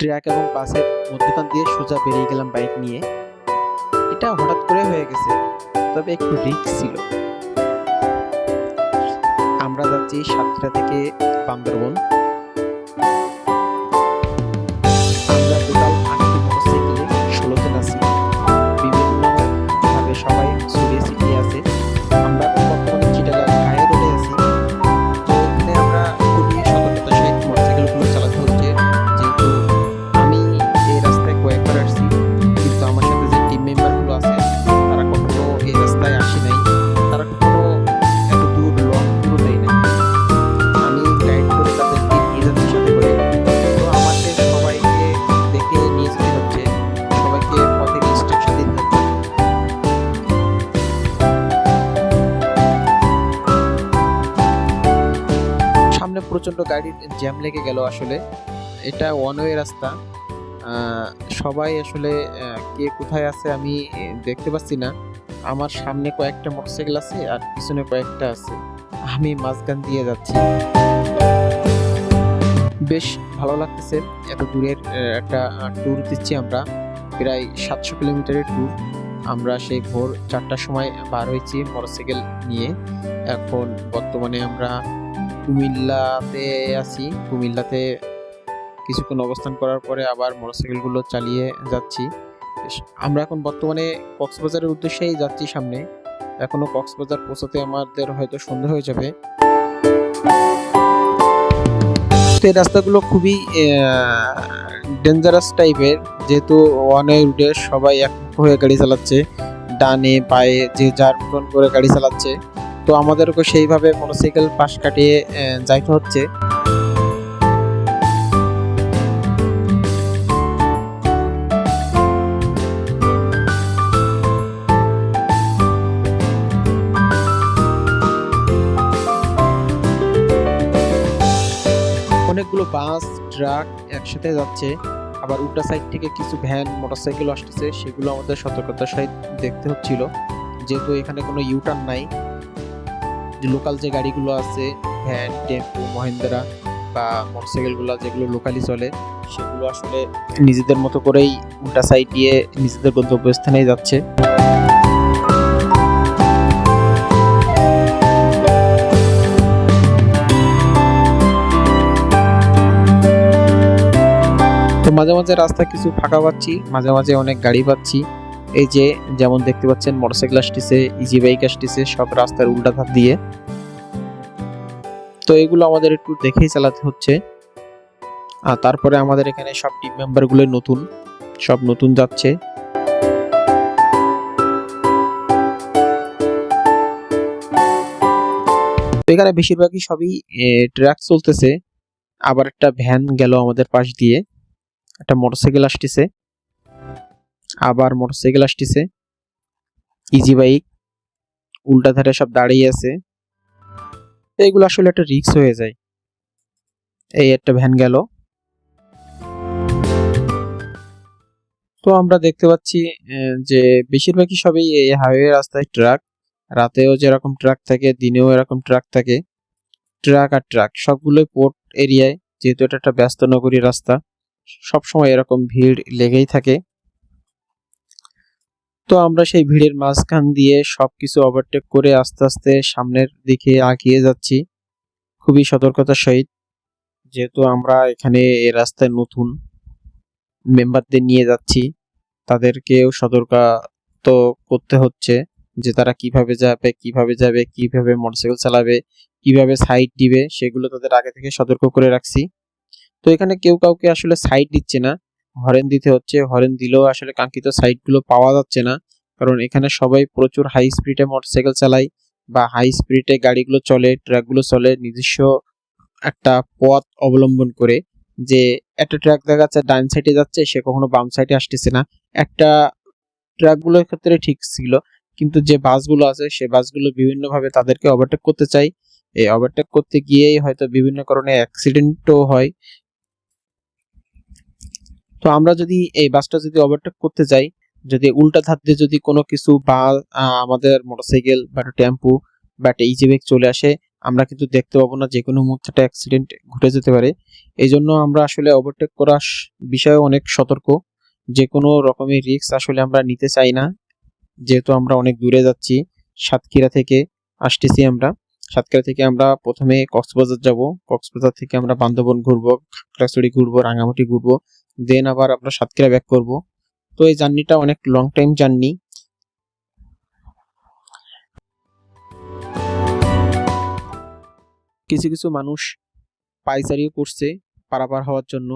Truck এবং বাসের মধ্যখান দিয়ে সোজা বেরিয়ে গেলাম বাইক নিয়ে। এটা হঠাৎ করে হয়ে গেছে, তবে একটু রিস্ক ছিল। আমরা যাচ্ছি সাতটা থেকে বান্দরবন। সামনে প্রচণ্ড গাড়ির জ্যাম লেগে গেল আসলে। এটা ওয়ান ওয়ে রাস্তা সবাই আসলে কে কোথায় আছে আমি দেখতে পাচ্ছি না। আমার সামনে কয়েকটা মোটরসাইকেল আছে আর পিছনে কয়েকটা আছে। আমি মাঝখান দিয়ে যাচ্ছি। বেশ ভালো লাগতেছে। এত দূরের একটা ট্যুর দিচ্ছি আমরা। প্রায় সাতশো কিলোমিটারের ট্যুর আমরা সেই ভোর চারটার সময় বার হয়েছি মোটরসাইকেল নিয়ে। এখন বর্তমানে আমরা কুমিল্লাতে আছি। কুমিল্লাতে কিছুক্ষণ অবস্থান করার পরে আবার মোটরসাইকেলগুলো চালিয়ে যাচ্ছি। আমরা এখন বর্তমানে কক্সবাজারের উদ্দেশ্যেই যাচ্ছি সামনে। এখনও কক্সবাজার পৌঁছাতে আমাদের হয়তো সন্ধ্যা হয়ে যাবে। এই রাস্তাগুলো খুবই ডেঞ্জারাস টাইপের যেহেতু ওয়ান ওয়ে রুটে সবাই এক হয়ে গাড়ি চালাচ্ছে। ডানে, পায়ে, যে যার করে গাড়ি চালাচ্ছে। তো আমাদেরকে সেইভাবে মোটরসাইকেল পাশ কাটিয়ে যাইতে হচ্ছে। অনেকগুলো বাস, ট্রাক একসাথে যাচ্ছে। আবার উল্টা সাইড থেকে কিছু ভ্যান মোটরসাইকেল আসতেছে। সেগুলো আমাদের সতর্কতার সহিত দেখতে হচ্ছিল। যেহেতু এখানে কোনো ইউটার্ন নাই লোকাল যে গাড়িগুলো আছে ভ্যান টেম্পো মহেন্দ্রা বা মোটরসাইকেলগুলো যেগুলো লোকালি চলে, সেগুলো আসলে নিজেদের মতো করেই উল্টা সাইড দিয়ে নিজেদের গন্তব্যস্থানে যাচ্ছে। তো মাঝে মাঝে রাস্তা কিছু ফাঁকা পাচ্ছি, মাঝে মাঝে অনেক গাড়ি পাচ্ছি। এই যে, যেমন দেখতে পাচ্ছেন মোটরসাইকেল আসতেছে ইজি বাইক আসতেছে, সব রাস্তার উল্টা ধার দিয়ে। তো এগুলো আমাদের একটু দেখেই চালাতে হচ্ছে। আর তারপরে আমাদের এখানে সব টিম মেম্বারগুলো নতুন, সব নতুন যাচ্ছে। তো এখানে বেশিরভাগই সবই ট্রাক চলতেছে। আবার একটা ভ্যান গেল আমাদের পাশ দিয়ে। একটা মোটরসাইকেল আসতেছে। আবার মোটরসাইকেল আসতেছে। ইজি বাইক উল্টা ধারে সব দাঁড়িয়ে আছে। এগুলো আসলে একটা রিক্স হয়ে যায়। এই একটা ভ্যান গেল। তো আমরা দেখতে পাচ্ছি যে বেশিরভাগই সবই এই হাইওয়ে রাস্তায় ট্রাক রাতেও যেরকম ট্রাক থাকে, দিনেও এরকম ট্রাক থাকে। ট্রাক আর ট্রাক সবগুলোই পোর্ট এরিয়ায় যেহেতু এটা একটা ব্যস্ত নগরী রাস্তা, সবসময় এরকম ভিড় লেগেই থাকে। তো আমরা সেই ভিড়ের মাঝখান দিয়ে সবকিছু ওভারটেক করে আস্তে আস্তে সামনের দিকে আগিয়ে যাচ্ছি। খুবই সতর্কতার সহিত, যেহেতু আমরা এখানে এ রাস্তায় নতুন মেম্বারদের নিয়ে যাচ্ছি, তাদেরকেও সতর্ক তো করতে হচ্ছে যে তারা কীভাবে যাবে কীভাবে যাবে, কীভাবে মোটরসাইকেল চালাবে, কীভাবে সাইড দিবে, সেগুলো তাদের আগে থেকে সতর্ক করে রাখছি। তো এখানে কেউ কাউকে আসলে সাইড দিচ্ছে না। হরেন দিতে হচ্ছে। হরেন দিলেও আসলে কাঙ্ক্ষিত সাইডগুলো পাওয়া যাচ্ছে না। কারণ এখানে সবাই প্রচুর হাই স্পিডে মোটরসাইকেল চালায় বা হাই স্পিডে গাড়িগুলো চলে ট্রাকগুলো চলে নিজস্ব একটা পথ অবলম্বন করে যে একটা ট্রাক দেখা যাচ্ছে ডান সাইডে যাচ্ছে, সে কখনো বাম সাইডে আসতেছে না। একটা ট্রাকগুলোর ক্ষেত্রে ঠিক ছিল, কিন্তু যে বাসগুলো আছে, সে বাসগুলো বিভিন্নভাবে তাদেরকে ওভারটেক করতে চাই এই ওভারটেক করতে গিয়েই হয়তো বিভিন্ন কারণে অ্যাক্সিডেন্টও হয়। তো আমরা যদি এই বাসটা যদি ওভারটেক করতে যাই, যদি উল্টা ধার দিয়ে যদি কোনো কিছু বা আমাদের মোটরসাইকেল বা একটা টেম্পু বা একটা ইজি বাইক চলে আসে, আমরা কিন্তু দেখতে পাবো না যে কোনো মুহূর্তে একটা অ্যাক্সিডেন্ট ঘটে যেতে পারে। এই জন্য আমরা আসলে ওভারটেক করার বিষয়ে অনেক সতর্ক। যে কোনো রকমের রিস্ক আসলে আমরা নিতে চাই না। যেহেতু আমরা অনেক দূরে যাচ্ছি, সাতক্ষীরা থেকে আসতেছি আমরা। সাতক্ষীরা থেকে আমরা প্রথমে কক্সবাজার যাব। কক্সবাজার থেকে আমরা বান্দরবন ঘুরবো, খাগড়াছড়ি ঘুরবো রাঙামাটি ঘুরবো। দেন আবার আমরা সাতক্ষীরা ব্যাক করব। তো এই জার্নিটা অনেক লং টাইম জার্নি। কিছু কিছু মানুষ পাইচারিও করছে পারাপার হওয়ার জন্য।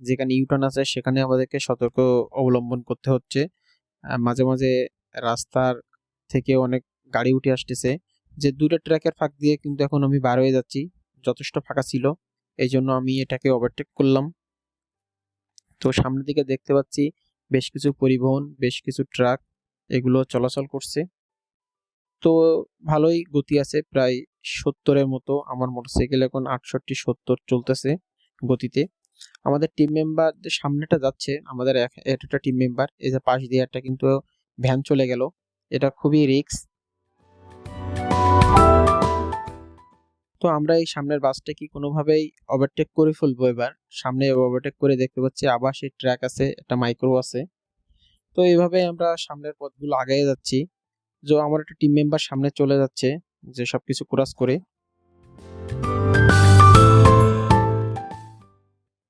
যেখানে ইউটার্ন আছে, সেখানে আমাদেরকে সতর্ক অবলম্বন করতে হচ্ছে। মাঝে মাঝে রাস্তার থেকে অনেক গাড়ি উঠে আসতেছে। যে দুটো ট্র্যাকের ফাঁক দিয়ে কিন্তু এখন আমি বার হয়ে যাচ্ছি। যথেষ্ট ফাঁকা ছিল। এই জন্য আমি এটাকে ওভারটেক করলাম। তো সামনের দিকে দেখতে পাচ্ছি বেশ কিছু পরিবহন, বেশ কিছু ট্রাক এগুলো চলাচল করছে। তো ভালোই গতি আছে, প্রায় সত্তরের মতো। আমার মোটরসাইকেল এখন আটষট্টি, সত্তর চলতেছে গতিতে। আমাদের টিম মেম্বার যে সামনেটা যাচ্ছে। আমাদের এক- একটা টিম মেম্বার এই যে পাশ দিয়ে একটা কিন্তু ভ্যান চলে গেল। এটা খুবই রিস্ক তো আমরা এই সামনের বাসটা কি কোনোভাবেই ওভারটেক করে ফেলব এবার? সামনে ওভারটেক করে দেখতে পাচ্ছি আবার সেই ট্র্যাক আছে, একটা মাইক্রো আছে। তো এইভাবে আমরা সামনের পথগুলো আগায় যাচ্ছি। যে আমার একটা টিম মেম্বার সামনে চলে যাচ্ছে, যে সবকিছু ক্রস করে।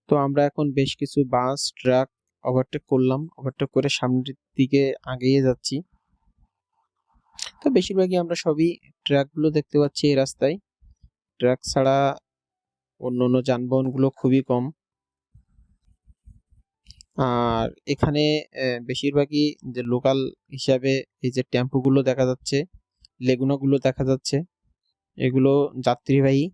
তো আমরা এখন বেশ কিছু বাস ট্রাক ওভারটেক করলাম। ওভারটেক করে সামনের দিকে আগিয়ে যাচ্ছি। তো বেশিরভাগই আমরা সবই ট্রাকগুলো দেখতে পাচ্ছি এই রাস্তায়। ট্রাক ছাড়া অন্য অন্য যানবাহনগুলো খুবই কম। আর এখানে বেশিরভাগই যে লোকাল হিসাবে এই যে টেম্পোগুলো দেখা যাচ্ছে, লেগুনাগুলো দেখা যাচ্ছে, এগুলো যাত্রীবাহী।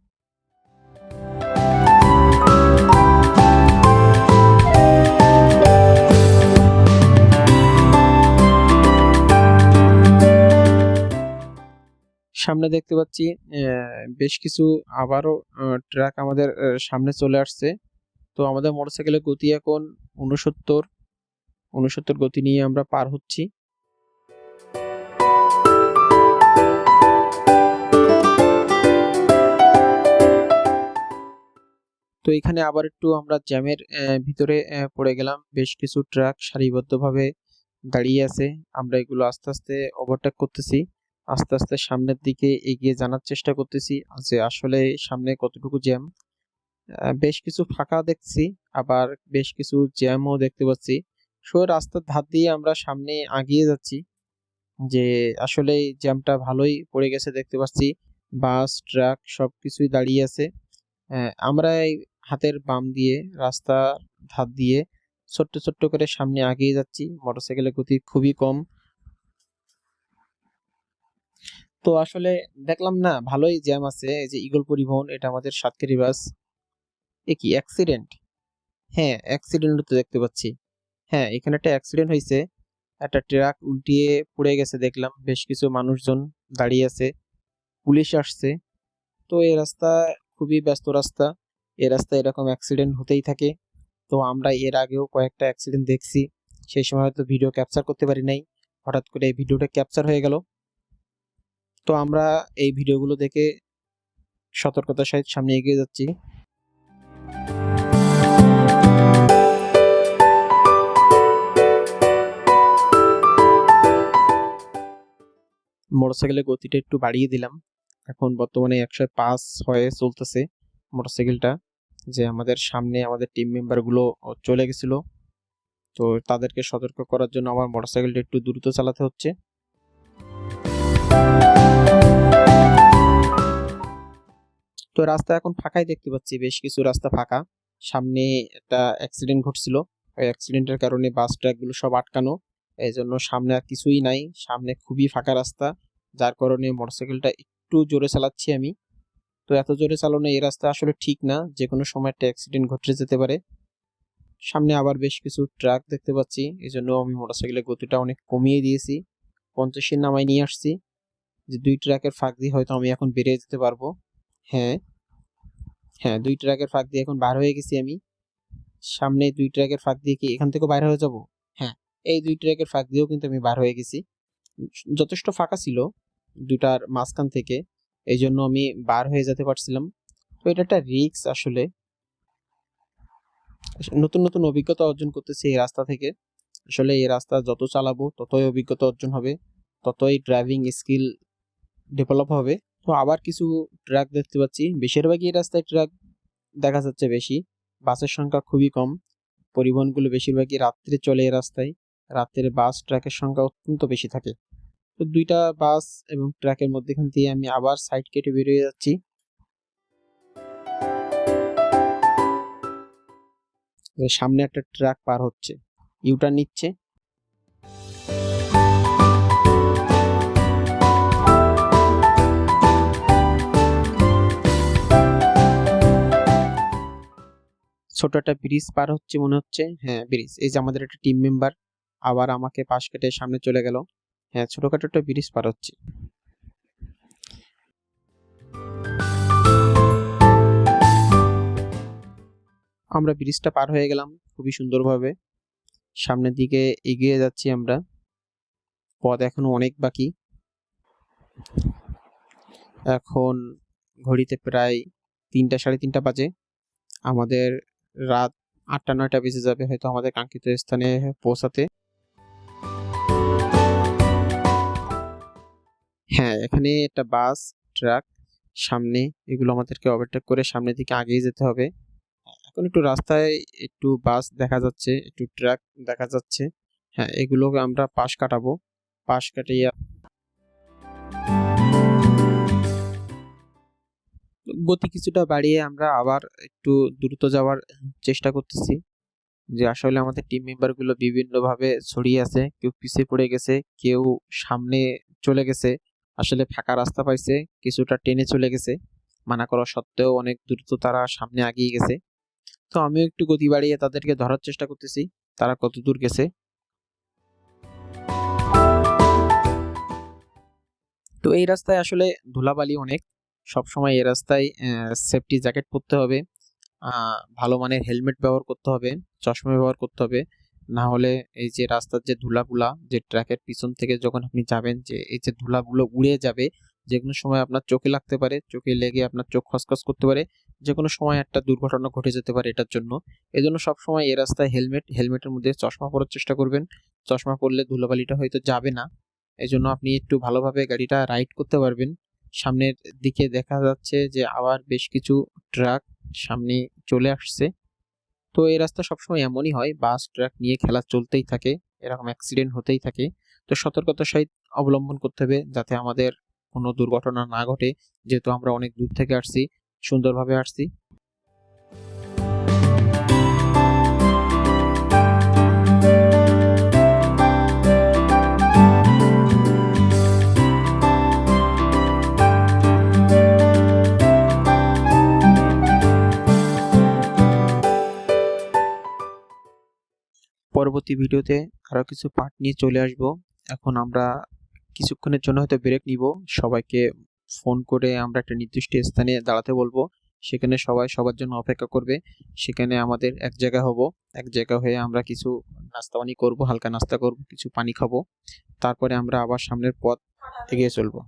সামনে দেখতে পাচ্ছি বেশ কিছু আবারও ট্রাক আমাদের সামনে চলে আসছে। তো আমাদের মোটরসাইকেলের গতি এখন উনসত্তর উনসত্তর গতি নিয়ে আমরা পার হচ্ছি। তো এখানে আবার একটু আমরা জ্যামের ভিতরে পড়ে গেলাম। বেশ কিছু ট্রাক সারিবদ্ধভাবে দাঁড়িয়ে আছে। আমরা এগুলো আস্তে আস্তে ওভারটেক করতেছি। আস্তে আস্তে সামনের দিকে এগিয়ে জানার চেষ্টা করতেছি যে আসলে সামনে কতটুকু জ্যাম। বেশ কিছু ফাঁকা দেখছি, আবার বেশ কিছু জ্যামও দেখতে পাচ্ছি। সো, রাস্তার ধার দিয়ে আমরা সামনে আগিয়ে যাচ্ছি যে আসলে জ্যামটা ভালোই পড়ে গেছে দেখতে পাচ্ছি। বাস, ট্রাক সব কিছুই দাঁড়িয়ে আছে। আমরা এই হাতের বাম দিয়ে, রাস্তার ধার দিয়ে ছোট্ট ছোট্ট করে সামনে আগিয়ে যাচ্ছি। মোটরসাইকেলের গতি খুবই কম। তো আসলে দেখলাম না, ভালোই জ্যাম আছে। এই যে ইগল পরিবহন, এটা আমাদের সাতক্ষীরা বাস। এ কি অ্যাক্সিডেন্ট হ্যাঁ অ্যাক্সিডেন্ট তো দেখতে পাচ্ছি। হ্যাঁ এখানে একটা অ্যাক্সিডেন্ট হয়েছে একটা ট্রাক উল্টিয়ে পড়ে গেছে দেখলাম। বেশ কিছু মানুষজন দাঁড়িয়ে আছে। পুলিশ আসছে। তো এই রাস্তা খুবই ব্যস্ত রাস্তা। এই রাস্তায় এরকম অ্যাক্সিডেন্ট হতেই থাকে। তো আমরা এর আগেও কয়েকটা অ্যাক্সিডেন্ট দেখছি। সেই সময় হয়তো ভিডিও ক্যাপচার করতে পারি নাই। হঠাৎ করে এই ভিডিওটা ক্যাপচার হয়ে গেল। তো আমরা এই ভিডিওগুলো দেখে সতর্কতার সহিত সামনে এগিয়ে যাচ্ছি। মোটরসাইকেলের গতিটা একটু বাড়িয়ে দিলাম। এখন বর্তমানে একশো পাঁচ হয়ে চলতেছে মোটরসাইকেলটা, যে আমাদের সামনে আমাদের টিম মেম্বারগুলো চলে গেছিল। তো তাদেরকে সতর্ক করার জন্য আমার মোটরসাইকেলটা একটু দ্রুত চালাতে হচ্ছে। তো রাস্তা এখন ফাঁকাই দেখতে পাচ্ছি, বেশ কিছু রাস্তা ফাঁকা। সামনে একটা অ্যাক্সিডেন্ট ঘটছিল। ওই অ্যাক্সিডেন্টের কারণে বাস ট্রাকগুলো সব আটকানো। এই জন্য সামনে আর কিছুই নাই। সামনে খুবই ফাঁকা রাস্তা, যার কারণে মোটরসাইকেলটা একটু জোরে চালাচ্ছি আমি। তো এত জোরে চালানো এই রাস্তা আসলে ঠিক না। যে কোনো সময় একটা অ্যাক্সিডেন্ট ঘটে যেতে পারে। সামনে আবার বেশ কিছু ট্রাক দেখতে পাচ্ছি। এই জন্য আমি মোটরসাইকেলের গতিটা অনেক কমিয়ে দিয়েছি। পঞ্চাশের নামায় নিয়ে আসছি। যে দুই ট্রাকের ফাঁক দিয়ে হয়তো আমি এখন বেরিয়ে যেতে পারব। হ্যাঁ। হ্যাঁ দুই ট্রাকের ফাঁক দিয়ে এখন বার হয়ে গেছি আমি। সামনে দুই ট্রাকের ফাঁক দিয়ে কি এখান থেকে বাইরে হয়ে যাব? হ্যাঁ এই দুই ট্রাকের ফাঁক দিয়েও কিন্তু আমি বার হয়ে গেছি। যথেষ্ট ফাঁকা ছিল দুটার মাঝখান থেকে এই জন্য আমি বার হয়ে যেতে পারছিলাম। তো এটা একটা রিস্ক আসলে। নতুন নতুন অভিজ্ঞতা অর্জন করতেছি এই রাস্তা থেকে। আসলে এই রাস্তা যত চালাবো ততই অভিজ্ঞতা অর্জন হবে, ততই ড্রাইভিং স্কিল ডেভেলপ হবে। তো আবার কিছু ট্রাক দেখতে পাচ্ছি। বেশিরভাগই রাস্তায় ট্রাক দেখা যাচ্ছে বেশি। বাসের সংখ্যা খুবই কম। পরিবহনগুলো বেশিরভাগই রাত্রে চলে রাস্তায়। রাত্রে বাস ট্রাকের সংখ্যা অত্যন্ত বেশি থাকে। তো দুইটা বাস এবং ট্রাকের মধ্যেখান দিয়ে আমি আবার সাইড কেটে বেরিয়ে যাচ্ছি। সামনে একটা ট্রাক পার হচ্ছে। ইউটার নিচ্ছে। ছোট একটা ব্রিজ পার হচ্ছে মনে হচ্ছে। হ্যাঁ ব্রিজ। এই যে আমাদের একটা টিম মেম্বার আবার আমাকে পাশ কেটে সামনে চলে গেল। হ্যাঁ ছোটখাটো একটা ব্রিজ পার হচ্ছে। আমরা ব্রিজটা পার হয়ে গেলাম খুবই সুন্দরভাবে। সামনের দিকে এগিয়ে যাচ্ছি আমরা। পথ এখনও অনেক বাকি। এখন ঘড়িতে প্রায় তিনটা, সাড়ে তিনটা বাজে। আমাদের রাত আটটা, নয়টা বেজে যাবে হয়তো আমাদের কাঙ্ক্ষিত স্থানে পৌঁছাতে। হ্যাঁ এখানে একটা বাস, ট্রাক, সামনে এগুলো আমাদেরকে ওভারটেক করে সামনের দিকে আগিয়ে যেতে হবে। এখন একটু রাস্তায় একটু বাস দেখা যাচ্ছে, একটু ট্রাক দেখা যাচ্ছে। হ্যাঁ এগুলোকে আমরা পাশ কাটাবো। পাশ কাটিয়ে গতি কিছুটা বাড়িয়ে আমরা আবার একটু দ্রুত যাওয়ার চেষ্টা করতেছি। যে আসলে আমাদের টিম মেম্বারগুলো বিভিন্নভাবে ছড়িয়ে আছে, কেউ পিছিয়ে পড়ে গেছে, কেউ সামনে চলে গেছে, আসলে ফাঁকা রাস্তা পাইছে, কিছুটা টেনে চলে গেছে। মানা করা সত্ত্বেও অনেক দ্রুত তারা সামনে আগিয়ে গেছে। তো আমিও একটু গতি বাড়িয়ে তাদেরকে ধরার চেষ্টা করতেছি, তারা কত দূর গেছে। তো এই রাস্তায় আসলে ধুলাবালি অনেক। সব সময় এই রাস্তায় সেফটি জ্যাকেট পরতে হবে। ভালো মানের হেলমেট ব্যবহার করতে হবে, চশমা ব্যবহার করতে হবে। না হলে এই যে রাস্তার যে ধুলাগুলা, যে ট্র্যাকের পিছন থেকে যখন আপনি যাবেন, যে এই যে ধুলাগুলো উড়ে যাবে, যে কোনো সময় আপনার চোখে লাগতে পারে, চোখে লেগে আপনার চোখ খসখস করতে পারে, যে কোনো সময় একটা দুর্ঘটনা ঘটে যেতে পারে এটার জন্য। এই জন্য সবসময় এই রাস্তায় হেলমেট হেলমেটের মধ্যে চশমা পরার চেষ্টা করবেন। চশমা পরলে ধুলাবালিটা হয়তো যাবে না। এই জন্য আপনি একটু ভালোভাবে গাড়িটা রাইড করতে পারবেন। সামনের দিকে দেখা যাচ্ছে যে আবার বেশ কিছু ট্রাক সামনে চলে আসছে। তো এই রাস্তা সবসময় এমনই হয়, বাস, ট্রাক নিয়ে খেলা চলতেই থাকে, এরকম অ্যাক্সিডেন্ট হতেই থাকে। তো সতর্কতার সহিত অবলম্বন করতে হবে যাতে আমাদের কোনো দুর্ঘটনা না ঘটে। যেহেতু আমরা অনেক দূর থেকে আসছি, সুন্দরভাবে আসছি। পরবর্তী ভিডিওতে আরও কিছু পার্ট নিয়ে চলে আসব। এখন আমরা কিছুক্ষণের জন্য হয়তো ব্রেক নিব। সবাইকে ফোন করে আমরা একটা নির্দিষ্ট স্থানে দাঁড়াতে বলব। সেখানে সবাই সবার জন্য অপেক্ষা করবে। সেখানে আমাদের এক জায়গা হব। এক জায়গা হয়ে আমরা কিছু নাস্তা পানি করব, হালকা নাস্তা করব, কিছু পানি খাব। তারপরে আমরা আবার সামনের পথ এগিয়ে চলবো।